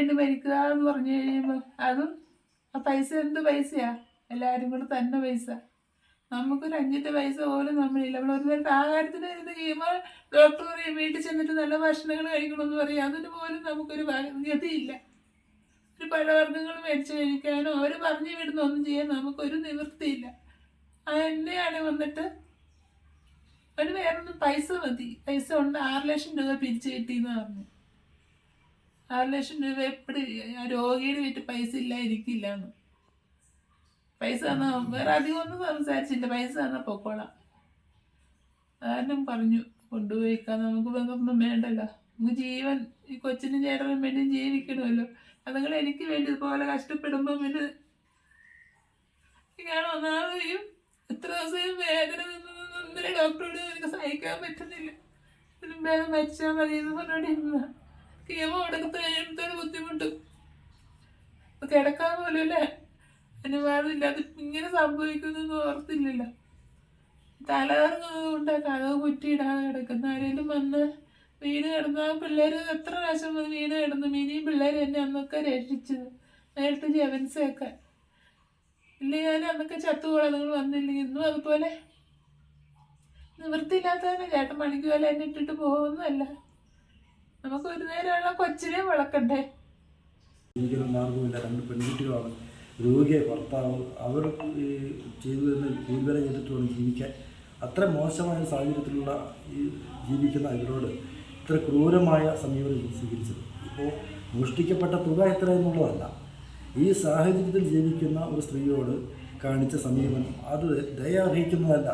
വേണ്ടി മരിക്കുക എന്ന് പറഞ്ഞു കഴിയുമ്പോൾ അതും ആ പൈസ എന്ത് പൈസയാ? എല്ലാവരും കൂടെ തന്നെ പൈസ. നമുക്കൊരു അഞ്ചിന്റെ പൈസ പോലും നമ്മളില്ല നമ്മൾ ഒരു നേരത്തെ ആഹാരത്തിന് ഇരുന്ന് കഴിയുമ്പോൾ ഡോക്ടർ പറയും വീട്ടിൽ ചെന്നിട്ട് നല്ല ഭക്ഷണങ്ങൾ കഴിക്കണമെന്ന് പറയും. അതിന് പോലും നമുക്കൊരു ഗതിയില്ല ഒരു പഴവർഗങ്ങൾ മേടിച്ച് കഴിക്കാനോ അവർ പറഞ്ഞു വിടുന്ന ഒന്നും ചെയ്യാൻ നമുക്കൊരു നിവൃത്തിയില്ല. എന്നെയാണ് വന്നിട്ട് ഒരു വേറൊന്നും പൈസ മതി. പൈസ ഉണ്ട് ആറ് ലക്ഷം രൂപ പിരിച്ചു കിട്ടിയെന്ന് പറഞ്ഞു. ആറ് ലക്ഷം രൂപ എപ്പോഴും രോഗിയുടെ വീട്ടിൽ പൈസ ഇല്ലായിരിക്കില്ല എന്ന് പൈസ തന്നാൽ വേറെ അധികം ഒന്നും സംസാരിച്ചില്ല. പൈസ തന്നാൽ പൊക്കോളാം. കാരണം പറഞ്ഞു കൊണ്ടുപോയിക്കാൻ നമുക്ക് വേറൊന്നും വേണ്ടല്ലോ. നമുക്ക് ജീവൻ ഈ കൊച്ചിനും ചേട്ടനും വേണ്ടി ജീവിക്കണമല്ലോ. അതുങ്ങൾ എനിക്ക് വേണ്ടി ഇതുപോലെ കഷ്ടപ്പെടുമ്പോൾ പിന്നെ ഞാൻ ഒന്നാമതെയും എത്ര ദിവസം വേദന നിന്ന് ഡോക്ടറോട് എനിക്ക് സഹിക്കാൻ പറ്റുന്നില്ല. ഇതിനും വേദന മരിച്ചാൽ മതി എന്ന് പറഞ്ഞോണ്ടിരുന്ന എടുത്ത് കഴിയുമ്പോഴത്തേന് ബുദ്ധിമുട്ട്. ഇപ്പൊ കിടക്കാൻ പോലും അല്ലേ അനുവാദമില്ല അത് ഇങ്ങനെ സംഭവിക്കുന്നെന്ന് ഓർത്തില്ലല്ലോ. തലകറങ്ങുന്നതുകൊണ്ട് കഥവ് കുറ്റിയിടാതെ കിടക്കുന്ന ആരെങ്കിലും വന്ന് വീട് കിടന്ന പിള്ളേർ എത്ര പ്രാവശ്യം വന്ന് വീട് കിടന്നു? മിനിയും പിള്ളേർ എന്നെ അന്നൊക്കെ രക്ഷിച്ചത്. നേരത്തെ ജവൻസൊക്കെ ഇല്ല ഞാൻ അന്നൊക്കെ ചത്തുപോളാം നിങ്ങൾ വന്നില്ലെങ്കിൽ ഇന്നും അതുപോലെ. നിവൃത്തിയില്ലാത്തതന്നെ. ചേട്ടൻ പണിക്ക് എന്നെ ഇട്ടിട്ട് പോകുന്നതല്ല. നമുക്ക് ഒരു നേരമുള്ള കൊച്ചിനെ വളർക്കണ്ടേ ജീവിക്കുന്ന മാർഗമില്ല. രണ്ട് പെൺകുട്ടികളാണ്. രോഗിയെ ഭർത്താവ് അവർ ചെയ്തു തരുന്ന ജീവിതം ചെയ്തിട്ട് വേണം ജീവിക്കാൻ. അത്ര മോശമായ സാഹചര്യത്തിലുള്ള ഈ ജീവിക്കുന്ന ഇവരോട് ഇത്ര ക്രൂരമായ സമീപനം സ്വീകരിച്ചത്. ഇപ്പോൾ മോഷ്ടിക്കപ്പെട്ട തുക എത്ര എന്നുള്ളതല്ല. ഈ സാഹചര്യത്തിൽ ജീവിക്കുന്ന ഒരു സ്ത്രീയോട് കാണിച്ച സമീപനം അത് ദയ അർഹിക്കുന്നതല്ല.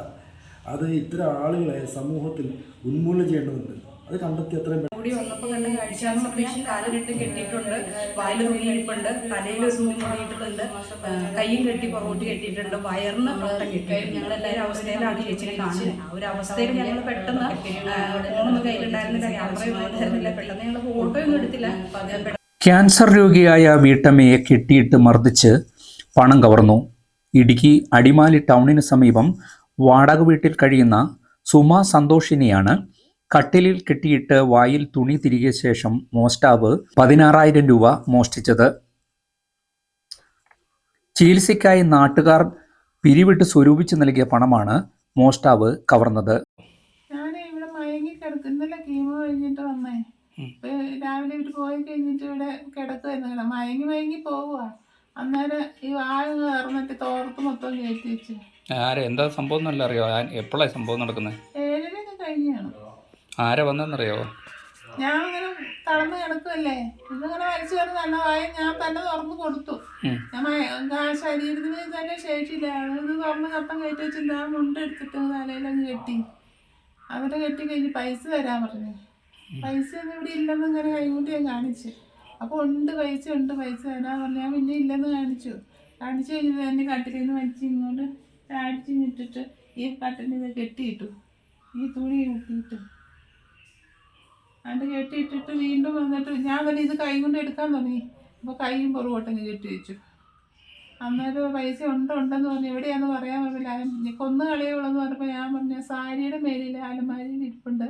അത് ഇത്തരം ആളുകളെ സമൂഹത്തിൽ ഉന്മൂലനം ചെയ്യേണ്ടതുണ്ട്. അത് കണ്ടെത്തി അത്രയും മുടി കൂടി വന്നപ്പോൾ കണ്ട കാഴ്ചയെന്ന് പറഞ്ഞാൽ കാൽ രണ്ടും കെട്ടിയിട്ടുണ്ട്. വായിൽ തുണിയിരിപ്പുണ്ട് തലയിൽ തുണി മുറിയിട്ടിട്ടുണ്ട് ആ, കൈയും കെട്ടി പുറകോട്ട് കെട്ടിയിട്ടുണ്ട്. വയറിന് പൊട്ടം കെട്ടി ഞങ്ങളെല്ലാവരും അവസ്ഥയിലാണ് ചേച്ചിനെ കാണുന്നത്. ആ ഒരു അവസ്ഥയിൽ ഞങ്ങൾ പെട്ടെന്ന് ഫോണൊന്നും കയ്യിലുണ്ടായിരുന്നില്ല. ക്യാമറയൊന്നും ഉണ്ടായിരുന്നില്ല പെട്ടെന്ന് ഞങ്ങൾ ഫോട്ടോയൊന്നും എടുത്തില്ല. ക്യാൻസർ രോഗിയായ വീട്ടമ്മയെ കെട്ടിയിട്ട് മർദ്ദിച്ച് പണം കവർന്നു. ഇടുക്കി അടിമാലി ടൗണിന് സമീപം വാടക വീട്ടിൽ കഴിയുന്ന സുമ സന്തോഷിനെയാണ് കട്ടിലിൽ കെട്ടിയിട്ട് വായിൽ തുണി തിരികിയ ശേഷം മോഷ്ടാവ് പതിനാറായിരം രൂപ മോഷ്ടിച്ചത്. ചികിത്സയ്ക്കായി നാട്ടുകാർ പിരിവിട്ട് സ്വരൂപിച്ച് നൽകിയ പണമാണ് മോഷ്ടാവ് കവർന്നത്. ഞാൻ ഇവിടെ മയങ്ങി കിടക്കും ഇന്നലെ കീമോ കഴിഞ്ഞിട്ട് വന്നേ. ഇപ്പൊ രാവിലെ ഇവർ പോയി കഴിഞ്ഞിട്ട് ഇവിടെ കിടക്കുമായിരുന്നു കിട മയങ്ങി മയങ്ങി പോവുക അന്നേരം ഈ വാഴ കയറുന്നിട്ട് തോർത്ത് മൊത്തം കയറ്റി വെച്ചു. ആരെ? എന്താ സംഭവം എന്നല്ല അറിയോ? എപ്പോഴാണ് സംഭവം നടക്കുന്നത് ഏഴരയൊക്കെ കഴിഞ്ഞാണ്. ആരെ വന്നെന്നറിയോ ഞാൻ അങ്ങനെ തളർന്ന് കിടക്കുമല്ലേ ഇതിങ്ങനെ വലിച്ചു കയറുന്ന നല്ല വായ ഞാൻ തന്നെ തുറന്ന് കൊടുത്തു. ഞാൻ ശരീരത്തിന് തന്നെ ശേഷിയില്ല. ഇത് തുറന്ന് കപ്പം കയറ്റി വെച്ചില്ല ആ മുണ്ട് എടുത്തിട്ട് തലയിലങ്ങ് കെട്ടി. എന്നിട്ട് കെട്ടി കഴിഞ്ഞ് പൈസ തരാൻ പറഞ്ഞു. പൈസ ഒന്നും ഇവിടെ ഇല്ലെന്ന് ഇങ്ങനെ കൈകൂട്ടി ഞാൻ കാണിച്ചു. അപ്പോൾ ഉണ്ട് പൈസ ഉണ്ട് പൈസ. തരാൻ പറഞ്ഞു ഞാൻ പിന്നെ ഇല്ലെന്ന് കാണിച്ചു. കാണിച്ചു കഴിഞ്ഞത് എന്റെ കട്ടിലിൽ നിന്ന് വലിച്ച് ഇങ്ങോട്ട് അടിച്ച് ഇട്ടിട്ട് ഈ കട്ടിലിൽ കെട്ടിയിട്ടു. ഈ തുണി കെട്ടിയിട്ടു. അത് കെട്ടിയിട്ടിട്ട് വീണ്ടും വന്നിട്ട് ഞാൻ തന്നെ ഇത് കൈ കൊണ്ട് എടുക്കാൻ തുടങ്ങി. അപ്പോൾ കൈയും പുറകോട്ടങ്ങ് കെട്ടി വെച്ചു. അന്നേരം പൈസ ഉണ്ടോ ഉണ്ടെന്ന് പറഞ്ഞു. എവിടെയാണെന്ന് പറയാൻ പറ്റില്ല. നീ കൊന്നു കളിയുള്ളെന്ന് പറഞ്ഞപ്പോൾ ഞാൻ പറഞ്ഞു സാരിയുടെ മേലിൽ അലമാരിയിൽ ഇരിപ്പുണ്ട്.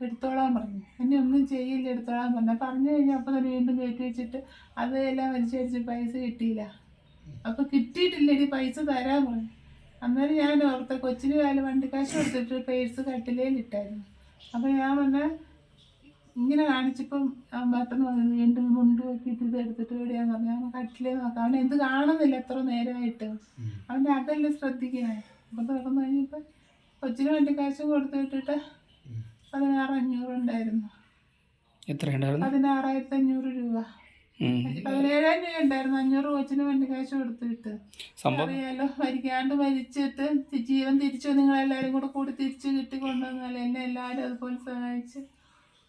എടുത്തോളാൻ പറഞ്ഞു. എന്നെ ഒന്നും ചെയ്യില്ല എടുത്തോളാൻ പറഞ്ഞു. പറഞ്ഞു കഴിഞ്ഞാൽ അപ്പോൾ തന്നെ വീണ്ടും കയറ്റി വെച്ചിട്ട് അതെല്ലാം വലിച്ചടിച്ച് പൈസ കിട്ടിയില്ല. അപ്പോൾ കിട്ടിയിട്ടില്ലടി പൈസ തരാൻ പറഞ്ഞു. അന്നേരം ഞാൻ ഓർത്ത കൊച്ചിന് കാലം വണ്ടിക്കാശ് കൊടുത്തിട്ട് പേഴ്സ് കട്ടിലേലിട്ടായിരുന്നു. അപ്പോൾ ഞാൻ പറഞ്ഞ ഇങ്ങനെ കാണിച്ചപ്പം പെട്ടെന്ന് പറഞ്ഞു വീണ്ടും മുണ്ട് നോക്കിയിട്ട് ഇത് എടുത്തിട്ട് എവിടെയാന്ന് പറഞ്ഞു. അവൻ കട്ടിലേ നോക്കാം. അവൻ എന്ത് കാണുന്നില്ല എത്ര നേരമായിട്ട്. അവന്റെ അതല്ലേ ശ്രദ്ധിക്കണേ. അപ്പം തുറന്നു കഴിഞ്ഞപ്പോൾ കൊച്ചിന് വണ്ടിക്കാശും കൊടുത്തു വിട്ടിട്ട് പതിനാറ് അഞ്ഞൂറ് ഉണ്ടായിരുന്നു. പതിനാറായിരത്തി അഞ്ഞൂറ് രൂപ. പതിനേഴായിരം രൂപ ഉണ്ടായിരുന്നു. അഞ്ഞൂറ് കൊച്ചിന് വേണ്ടി കൊടുത്തു വിട്ട്. സംഭവം? അറിയാലോ മരിക്കാണ്ട് മരിച്ചിട്ട് ജീവൻ തിരിച്ചു നിങ്ങളെല്ലാവരും കൂടെ കൂടി തിരിച്ചു കിട്ടി കൊണ്ടുവന്നാലേ എന്നെ എല്ലാവരും അതുപോലെ സഹായിച്ച്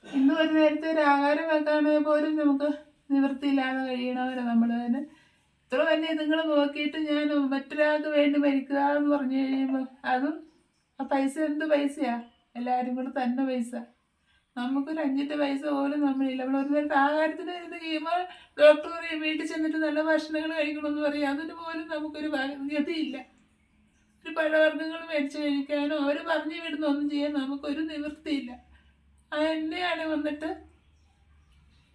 ഇന്ന് ഒരു നേരത്തെ ഒരു ആഹാരം വെക്കാണെങ്കിൽ പോലും നമുക്ക് നിവൃത്തിയില്ലാതെ കഴിയണവരെ നമ്മൾ തന്നെ. ഇത്ര തന്നെ നിങ്ങൾ നോക്കിയിട്ട് ഞാൻ മറ്റൊരാൾക്ക് വേണ്ടി മരിക്കുക എന്ന് പറഞ്ഞു കഴിയുമ്പോൾ അതും ആ പൈസ എന്ത് പൈസയാ? എല്ലാവരും കൂടെ തന്നെ പൈസ. നമുക്കൊരു അഞ്ചിന്റെ പൈസ പോലും നമ്മളില്ല. നമ്മൾ ഒരു നേരത്തെ ആഹാരത്തിന് ഇരുന്ന് കഴിയുമ്പോൾ ഡോക്ടർ പറയും വീട്ടിൽ ചെന്നിട്ട് നല്ല ഭക്ഷണങ്ങൾ കഴിക്കണമെന്ന് പറയും. അതിന് പോലും നമുക്കൊരു ഗതിയില്ല. ഒരു പഴവർഗങ്ങൾ മേടിച്ച് കഴിക്കാനോ അവർ പറഞ്ഞു വിടുന്ന ഒന്നും ചെയ്യാൻ നമുക്കൊരു നിവൃത്തിയില്ല. എന്നെയാണ് വന്നിട്ട്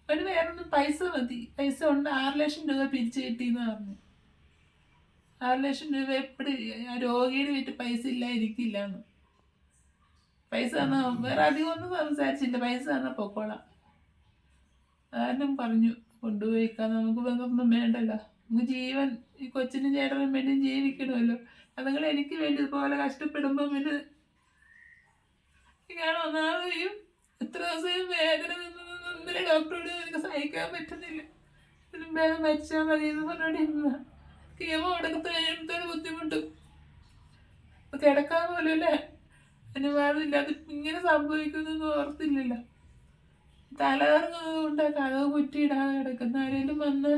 ഒരു വേറൊന്നും പൈസ മതി. പൈസ കൊണ്ട് ആറ് ലക്ഷം രൂപ പിരിച്ചു കിട്ടിയെന്ന് പറഞ്ഞു. ആറ് ലക്ഷം രൂപ എപ്പോഴും രോഗിയുടെ വീട്ടിൽ പൈസ ഇല്ലായിരിക്കില്ല എന്ന്. പൈസ തന്നാ വേറെ അധികം ഒന്നും സംസാരിച്ചില്ല. പൈസ തന്നാ പൊക്കോളാം. കാരണം പറഞ്ഞു കൊണ്ടുപോയിക്കാൻ നമുക്ക് ബന്ധമൊന്നും വേണ്ടല്ലോ. നമുക്ക് ജീവൻ ഈ കൊച്ചിനും ചേട്ടനും വേണ്ടിയും ജീവിക്കണമല്ലോ. അതുങ്ങൾ എനിക്ക് വേണ്ടി ഇതുപോലെ കഷ്ടപ്പെടുമ്പോൾ പിന്നെ ഞാൻ ഒന്നാമതെയും എത്ര ദിവസം വേദന നിന്ന് നിന്ന് ഇന്നലെ ഡോക്ടറോട് എനിക്ക് സഹിക്കാൻ പറ്റുന്നില്ല. വേഗം മരിച്ചാൽ മതി എന്ന് പറഞ്ഞോണ്ടിരുന്ന കീമോ എടുത്ത് കഴിയുമ്പോഴത്തേന് ബുദ്ധിമുട്ടും. ഇപ്പൊ കിടക്കാൻ പോലും അല്ലേ അനുവാദമില്ല അത് ഇങ്ങനെ സംഭവിക്കുന്നൊന്നും ഓർത്തില്ലല്ലോ. തലകറങ്ങുന്നത് കൊണ്ട് കഥവ് കുറ്റിയിടാതെ കിടക്കുന്ന. ആരെങ്കിലും വന്ന്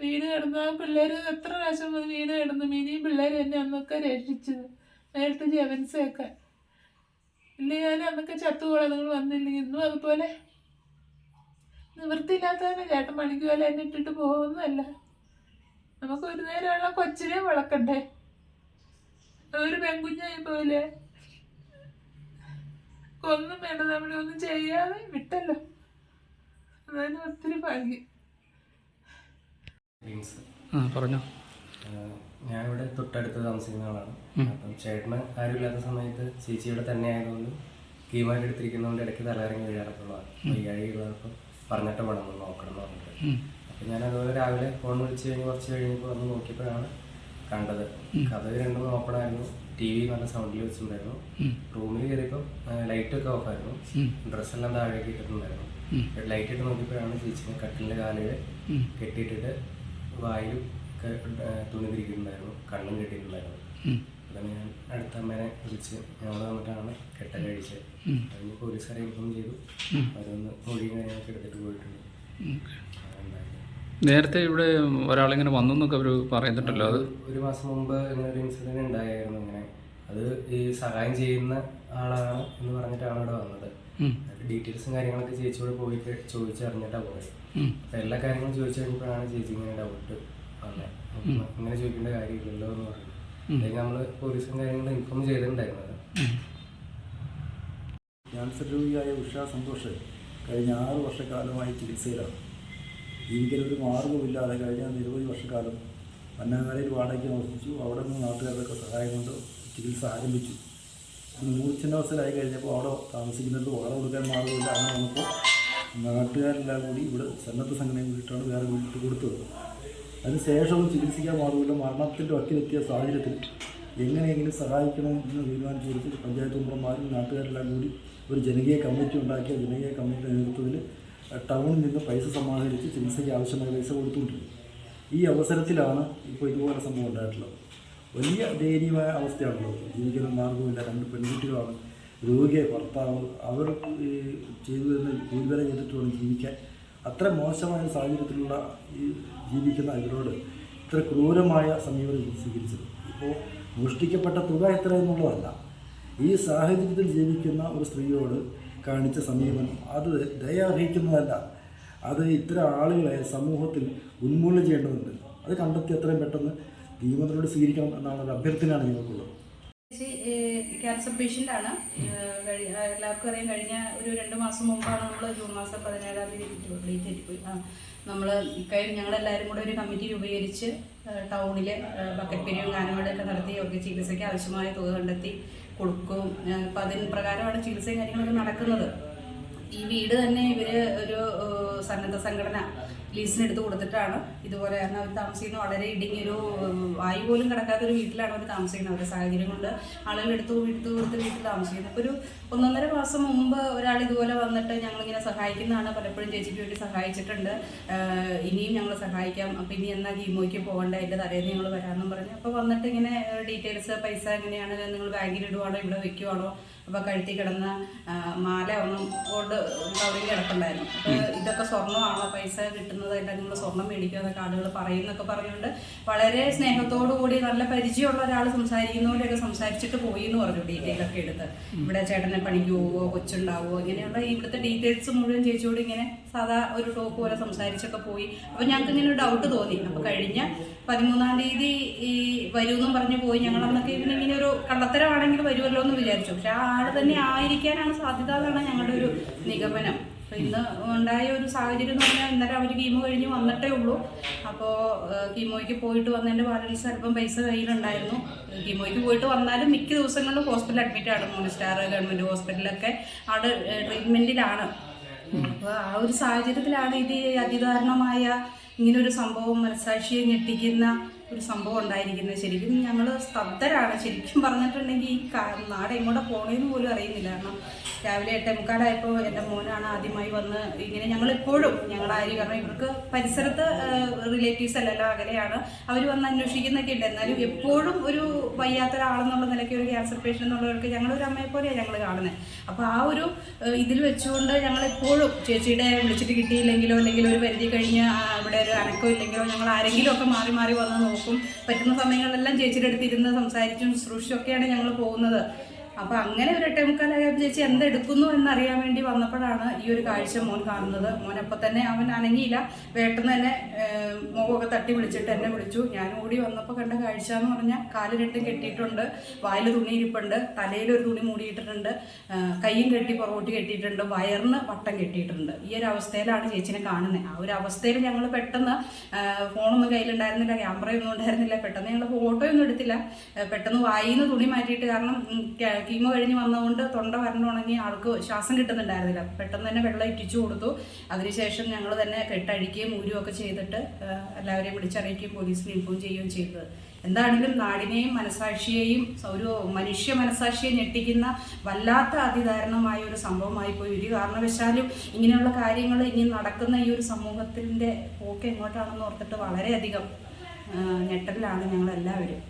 വീട് കിടന്ന പിള്ളേർ എത്ര പ്രാവശ്യം വീട് കിടന്നു മിനിയും പിള്ളേർ എന്നെ അന്നൊക്കെ രക്ഷിച്ചത്. നേരത്തെ ജവൻസൊക്കെ ഇല്ല ഞാൻ അന്നൊക്കെ ചത്തുപോളെ നിങ്ങൾ വന്നില്ലെങ്കിൽ ഇന്നും അതുപോലെ നിവൃത്തിയില്ലാത്തതന്നെ ചേട്ടൻ പണിക്ക് പോലെ എന്നെ ഇട്ടിട്ട് പോകുന്നതല്ല. നമുക്ക് ഒരു നേരമുള്ള കൊച്ചിനെ വളക്കണ്ടേ? ഒരു പെൺകുഞ്ഞായി പോലെ ഒന്നും വേണ്ട നമ്മളെ ഒന്നും ചെയ്യാതെ വിട്ടല്ലോ. അതിന് ഒത്തിരി ഭാഗ്യം. ആ പറഞ്ഞോ. ഞാനിവിടെ തൊട്ടടുത്ത് താമസിക്കുന്ന ആളാണ്. അപ്പം ചേട്ടന് ആരുമില്ലാത്ത സമയത്ത് ചേച്ചിയുടെ തന്നെ ആയതുകൊണ്ട് കീമായിട്ട് എടുത്തിരിക്കുന്നതുകൊണ്ട് ഇടയ്ക്ക് തലകറങ്ങി വീഴാറൊക്കെ ഉള്ളതാണ് വൈകാഴികയുള്ളപ്പോൾ പറഞ്ഞിട്ട് വേണം ഒന്ന് നോക്കണം എന്ന് പറഞ്ഞിട്ട്. അപ്പം ഞാൻ അതുപോലെ രാവിലെ ഫോൺ വിളിച്ച് കഴിഞ്ഞ് കുറച്ച് കഴിഞ്ഞപ്പോൾ ഒന്ന് നോക്കിയപ്പോഴാണ് കണ്ടത്. കഥ രണ്ടും ഓപ്പൺ ആയിരുന്നു ടി വി നല്ല സൗണ്ടിൽ വെച്ചിട്ടുണ്ടായിരുന്നു. റൂമിൽ കയറിയപ്പോൾ ലൈറ്റൊക്കെ ഓഫായിരുന്നു. ഡ്രസ്സെല്ലാം താഴേക്ക് ഇട്ടിട്ടുണ്ടായിരുന്നു. ലൈറ്റ് ഇട്ട് നോക്കിയപ്പോഴാണ് ചേച്ചി കട്ടിലിന്റെ കാലിൽ കെട്ടിയിട്ടിട്ട് വായിലും തുണി തിരിക്കുന്നുണ്ടായിരുന്നു കണ്ണും കെട്ടിയിട്ടുണ്ടായിരുന്നു. അങ്ങനെ ഞാൻ അടുത്ത അമ്മേനെ വിളിച്ച് ഞങ്ങൾ വന്നിട്ടാണ് കെട്ട കഴിച്ചത്. അതിന് പോലീസുകാരെ ഇൻഫോം ചെയ്തു. അവരൊന്ന് മൊഴിയും കാര്യങ്ങളൊക്കെ എടുത്തിട്ട് പോയിട്ടുണ്ട്. നേരത്തെ ഇവിടെ ഒരാളിങ്ങനെ വന്നു എന്നൊക്കെ അവർ പറയുന്നുണ്ടല്ലോ അത്? ഒരു മാസം മുമ്പ് ഇങ്ങനെ ഒരു ഇൻസിഡന്റ് ഉണ്ടായിരുന്നു ഇങ്ങനെ. അത് ഈ സഹായം ചെയ്യുന്ന ആളാണ് എന്ന് പറഞ്ഞിട്ടാണ് ഇവിടെ വന്നത്. ഡീറ്റെയിൽസും കാര്യങ്ങളൊക്കെ ചേച്ചിയോട് പോയിട്ട് ചോദിച്ചറിഞ്ഞിട്ടാണ് പോയത്. അപ്പം എല്ലാ കാര്യങ്ങളും ചോദിച്ചു കഴിഞ്ഞപ്പോഴാണ് ചേച്ചി ഇങ്ങനെ ഡൗട്ട് ഇങ്ങനെ ചോദിക്കേണ്ട കാര്യമില്ലല്ലോ എന്ന് പറഞ്ഞു. നമ്മൾ പോലീസും കാര്യങ്ങളും ഇൻഫോം ചെയ്തിട്ടുണ്ടായിരുന്നത്. ക്യാൻസർ രോഗിയായ ഉഷ സന്തോഷ് കഴിഞ്ഞ ആറ് വർഷക്കാലമായി ചികിത്സയിലാണ്. ജീവിക്കലൊരു മാർഗമില്ലാതെ കഴിഞ്ഞ നിരവധി വർഷക്കാലം പന്നാങ്ങാടിയിൽ വാടകയ്ക്ക് താമസിച്ചു. അവിടെ നിന്ന് നാട്ടുകാരുടെയൊക്കെ സഹായം കൊണ്ട് ചികിത്സ ആരംഭിച്ചു. മൂർച്ഛനാവസ്ഥയിലായി കഴിഞ്ഞപ്പോൾ അവിടെ താമസിക്കുന്നത് വാടക കൊടുക്കാൻ മാർഗമില്ല. അങ്ങനെ വന്നപ്പോൾ നാട്ടുകാരെല്ലാം കൂടി ഇവിടെ സന്നദ്ധ സംഘടനയെ കൂടിയിട്ടാണ് വേറെ വീട്ടിൽ കൊടുത്തത്. അതിനുശേഷവും ചികിത്സിക്കാൻ മാർഗമില്ല മരണത്തിന്റെ വക്കിലെത്തിയ സാഹചര്യത്തിൽ എങ്ങനെയെങ്കിലും സഹായിക്കണം എന്ന് തീരുമാനിച്ചു കൊടുത്ത് പഞ്ചായത്ത് മെമ്പർമാരും നാട്ടുകാരെല്ലാം കൂടി ഒരു ജനകീയ കമ്മിറ്റി ഉണ്ടാക്കിയ ജനകീയ കമ്മിറ്റിയുടെ നേതൃത്വത്തിൽ ടൗണിൽ നിന്ന് പൈസ സമാഹരിച്ച് ചികിത്സയ്ക്ക് ആവശ്യമായ പൈസ കൊടുത്തുകൊണ്ടിരുന്നു. ഈ അവസരത്തിലാണ് ഇപ്പോൾ ഇതുപോലെ സംഭവം ഉണ്ടായിട്ടുള്ളത്. വലിയ ദയനീയമായ അവസ്ഥയാണുള്ളത്. ജീവിക്കുന്ന മാർഗമില്ല രണ്ട് പെൺകുട്ടികളാണ്. രോഗിയെ ഭർത്താവ് അവർ ചെയ്തു തരുന്ന ചെയ്തിട്ട് വേണം ജീവിക്കാൻ. അത്ര മോശമായ സാഹചര്യത്തിലുള്ള ഈ ജീവിക്കുന്ന ഇവരോട് ഇത്ര ക്രൂരമായ സമീപനം സ്വീകരിച്ചത്. ഇപ്പോൾ മോഷ്ടിക്കപ്പെട്ട തുക എത്ര എന്നുള്ളതല്ല. ഈ സാഹചര്യത്തിൽ ജീവിക്കുന്ന ഒരു സ്ത്രീയോട് കാണിച്ച സമീപനം അത് ദയ അർഹിക്കുന്നതല്ല. അത് ഇത്തരം ആളുകളെ സമൂഹത്തിൽ ഉന്മൂലനം ചെയ്യേണ്ടതുണ്ട്. അത് കണ്ടെത്തി അത്രയും പെട്ടെന്ന് നിയമത്തിലൂടെ സ്വീകരിക്കണം എന്നാണ് ഒരു അഭ്യർത്ഥനയാണ് ഞങ്ങൾക്കുള്ളത് ചേച്ചി ക്യാൻസർ പേഷ്യന്റ് ആണ് എല്ലാവർക്കും അറിയാം കഴിഞ്ഞ ഒരു രണ്ട് മാസം മുമ്പാണ് നമ്മൾ ജൂൺ മാസം പതിനേഴാം തീയതി ഡേറ്റ് തെറ്റിപ്പോയി. ആ നമ്മൾ കഴിഞ്ഞ ഞങ്ങളെല്ലാവരും കൂടെ ഒരു കമ്മിറ്റി രൂപീകരിച്ച് ടൗണിൽ ബക്കറ്റ് പിരിയും ഗാനമേളയൊക്കെ നടത്തി അവർക്ക് ചികിത്സയ്ക്ക് ആവശ്യമായ തുക കണ്ടെത്തി കൊടുക്കും. അപ്പോൾ അപ്പം അതിന് പ്രകാരമാണ് ചികിത്സയും കാര്യങ്ങളൊക്കെ നടക്കുന്നത്. ഈ വീട് തന്നെ ഇവർ ഒരു സന്നദ്ധ സംഘടന. ലീസിനെടുത്ത് കൊടുത്തിട്ടാണ് ഇതുപോലെ കാരണം അവർ താമസിക്കുന്ന വളരെ ഇടുങ്ങിയൊരു ഒരു വായു പോലും കിടക്കാത്ത ഒരു വീട്ടിലാണ് അവർ താമസിക്കുന്നത്. അവരുടെ സാഹചര്യം കൊണ്ട് ആളുകൾ എടുത്തു എടുത്തു കൊടുത്ത് വീട്ടിൽ താമസിക്കുന്നത്. അപ്പോൾ ഒരു ഒന്നൊന്നര മാസം മുമ്പ് ഒരാൾ ഇതുപോലെ വന്നിട്ട് ഞങ്ങളിങ്ങനെ സഹായിക്കുന്നതാണ്. പലപ്പോഴും ചേച്ചിക്ക് വേണ്ടി സഹായിച്ചിട്ടുണ്ട്. ഇനിയും ഞങ്ങൾ സഹായിക്കാം. അപ്പം ഇനി എന്നാ കീമോയ്ക്ക് പോകേണ്ട? എന്റെ തലേന്ന് ഞങ്ങൾ വരാമെന്നും പറഞ്ഞു. അപ്പോൾ വന്നിട്ട് ഇങ്ങനെ ഡീറ്റെയിൽസ് പൈസ എങ്ങനെയാണ് നിങ്ങൾ ബാങ്കിൽ ഇടുവാണോ ഇവിടെ വെക്കുവാണോ അപ്പോൾ കഴുത്തി കിടന്ന മാല ഒന്നും കൊണ്ട് കവറിൽ കിടപ്പുണ്ടായിരുന്നു. ഇതൊക്കെ സ്വർണമാണോ? പൈസ കിട്ടുന്നത് എല്ലാം നിങ്ങൾ സ്വർണം മേടിക്കുക എന്നൊക്കെ ആളുകൾ പറയുന്നൊക്കെ പറഞ്ഞുകൊണ്ട് വളരെ സ്നേഹത്തോടു കൂടി നല്ല പരിചയമുള്ള ഒരാൾ സംസാരിക്കുന്നവരെയൊക്കെ സംസാരിച്ചിട്ട് പോയി എന്ന് പറഞ്ഞു ഡീറ്റെയിൽ ഒക്കെ എടുത്ത്. ഇവിടെ ചേട്ടനെ പണിക്ക് പോവോ കൊച്ചുണ്ടാവോ ഇങ്ങനെയുള്ള ഇവിടുത്തെ ഡീറ്റെയിൽസ് മുഴുവൻ ചേച്ചിയോട് ഇങ്ങനെ സാധാ ഒരു ടോക്ക് പോലെ സംസാരിച്ചൊക്കെ പോയി. അപ്പോൾ ഞങ്ങൾക്ക് ഇങ്ങനെ ഒരു ഡൗട്ട് തോന്നി. അപ്പോൾ കഴിഞ്ഞ പതിമൂന്നാം തീയതി ഈ വരുമെന്നും പറഞ്ഞു പോയി. ഞങ്ങൾ അന്നൊക്കെ ഇവന് ഇങ്ങനെ ഒരു കള്ളത്തരമാണെങ്കിൽ വരുമല്ലോ എന്ന് വിചാരിച്ചു. പക്ഷെ ആ ആൾ തന്നെ ആയിരിക്കാനാണ് സാധ്യത എന്നാണ് ഞങ്ങളുടെ ഒരു നിഗമനം. ഇന്ന് ഉണ്ടായ ഒരു സാഹചര്യം എന്ന് പറഞ്ഞാൽ ഇന്നലെ അവർ കീമോ കഴിഞ്ഞ് വന്നിട്ടേ ഉള്ളൂ. അപ്പോൾ കീമോയ്ക്ക് പോയിട്ട് വന്നതിന്റെ ബാലൻസ് അല്പം പൈസ കയ്യിലുണ്ടായിരുന്നു. കീമോയ്ക്ക് പോയിട്ട് വന്നാലും മിക്ക ദിവസങ്ങളിലും ഹോസ്പിറ്റലിൽ അഡ്മിറ്റ് ആണ്. മൂന്ന് സ്റ്റാർ ഗവൺമെന്റ് ഹോസ്പിറ്റലിലൊക്കെ അവിടെ ട്രീറ്റ്മെന്റിലാണ് അപ്പോൾ ആ ഒരു സാഹചര്യത്തിലാണ് ഇത് അതിദാരുണമായ ഇങ്ങനൊരു സംഭവം മനസാക്ഷിയെ ഞെട്ടിക്കുന്ന ഒരു സംഭവം ഉണ്ടായിരിക്കുന്നത് ശരിക്കും ഞങ്ങൾ സ്തബ്ധരാണ്. ശരിക്കും പറഞ്ഞിട്ടുണ്ടെങ്കിൽ ഈ നാട് എങ്ങോട്ട് പോണേന്ന് പോലും അറിയുന്നില്ല. കാരണം രാവിലെ എട്ടേ മുക്കാലായപ്പോൾ എന്റെ മോനാണ് ആദ്യമായി വന്ന് ഇങ്ങനെ ഞങ്ങളിപ്പോഴും ഞങ്ങളാരും കാരണം ഇവർക്ക് പരിസരത്ത് റിലേറ്റീവ്സ് അല്ലല്ലോ അകലെയാണ്. അവർ വന്ന് അന്വേഷിക്കുന്നൊക്കെ ഉണ്ട്. എന്നാലും എപ്പോഴും ഒരു വയ്യാത്ത ഒരാളെന്നുള്ള നിലയ്ക്ക് ഒരു ക്യാൻസർ പേഷ്യന്റ് എന്നുള്ളവർക്ക് ഞങ്ങളൊരു അമ്മയെ പോലെയാണ് ഞങ്ങൾ കാണുന്നത് അപ്പോൾ ആ ഒരു ഇതിൽ വെച്ചുകൊണ്ട് ഞങ്ങളെപ്പോഴും ചേച്ചിയുടെ വിളിച്ചിട്ട് കിട്ടിയില്ലെങ്കിലോ അല്ലെങ്കിൽ ഒരു പരിധി കഴിഞ്ഞ് ഇവിടെ ഒരു അനക്കം ഇല്ലെങ്കിലോ ഞങ്ങൾ ആരെങ്കിലും ഒക്കെ മാറി മാറി വന്ന് നോക്കും പറ്റുന്ന സമയങ്ങളിലെല്ലാം ചേച്ചിയുടെ അടുത്ത് ഇരുന്ന് സംസാരിച്ചും ഒക്കെയാണ് ഞങ്ങൾ പോകുന്നത്. അപ്പൊ അങ്ങനെ ഒരു എട്ടേ ചേച്ചി എന്തെടുക്കുന്നു എന്നറിയാൻ വേണ്ടി വന്നപ്പോഴാണ് ഈ ഒരു കാഴ്ച മോൻ കാണുന്നത്. മോൻ അപ്പം തന്നെ അവൻ അനങ്ങിയില്ല. വേട്ടെന്ന് തന്നെ മുഖമൊക്കെ തട്ടി വിളിച്ചിട്ട് എന്നെ വിളിച്ചു. ഞാൻ ഓടി വന്നപ്പോൾ കണ്ട കാഴ്ച എന്ന് പറഞ്ഞാൽ കാൽ രണ്ടും കെട്ടിയിട്ടുണ്ട്. വായിൽ തുണിയിരിപ്പുണ്ട് തലയിൽ ഒരു തുണി മൂടിയിട്ടിട്ടുണ്ട്. കൈയും കെട്ടി പുറകോട്ട് കെട്ടിയിട്ടുണ്ട്. വയറിന് വട്ടം കെട്ടിയിട്ടുണ്ട്. ഈ ഒരു അവസ്ഥയിലാണ് ചേച്ചിനെ കാണുന്നത് ആ ഒരു അവസ്ഥയിൽ ഞങ്ങൾ പെട്ടെന്ന് ഫോണൊന്നും കയ്യിലുണ്ടായിരുന്നില്ല ക്യാമറയൊന്നും ഉണ്ടായിരുന്നില്ല. പെട്ടെന്ന് ഞങ്ങൾ ഫോട്ടോയൊന്നും എടുത്തില്ല. പെട്ടെന്ന് വായിന്ന് തുണി മാറ്റിയിട്ട് കാരണം കീമോ കഴിഞ്ഞ് വന്നതുകൊണ്ട് തൊണ്ട വരണ്ടുണങ്ങി ആൾക്ക് ശ്വാസം കിട്ടുന്നുണ്ടായിരുന്നില്ല. പെട്ടെന്ന് തന്നെ വെള്ളം ഇറ്റിച്ചു കൊടുത്തു. അതിനുശേഷം ഞങ്ങൾ തന്നെ കെട്ടഴിക്കുകയും ഊരുമൊക്കെ ചെയ്തിട്ട് എല്ലാവരെയും വിളിച്ചറിയിക്കുകയും പോലീസിനെ ഇൻഫോം ചെയ്യുകയും ചെയ്തത്. എന്താണെങ്കിലും നാടിനെയും മനസാക്ഷിയെയും ഒരു മനുഷ്യ മനസാക്ഷിയെ ഞെട്ടിക്കുന്ന വല്ലാത്ത അതിദാരുണമായ ഒരു സംഭവമായി പോയി. ഒരു കാരണവശാലും ഇങ്ങനെയുള്ള കാര്യങ്ങൾ ഇനി നടക്കുന്ന ഈ ഒരു സമൂഹത്തിന്റെ പോക്ക് എങ്ങോട്ടാണെന്ന് ഓർത്തിട്ട് വളരെയധികം ഞെട്ടലിലാണ് ഞങ്ങളെല്ലാവരും.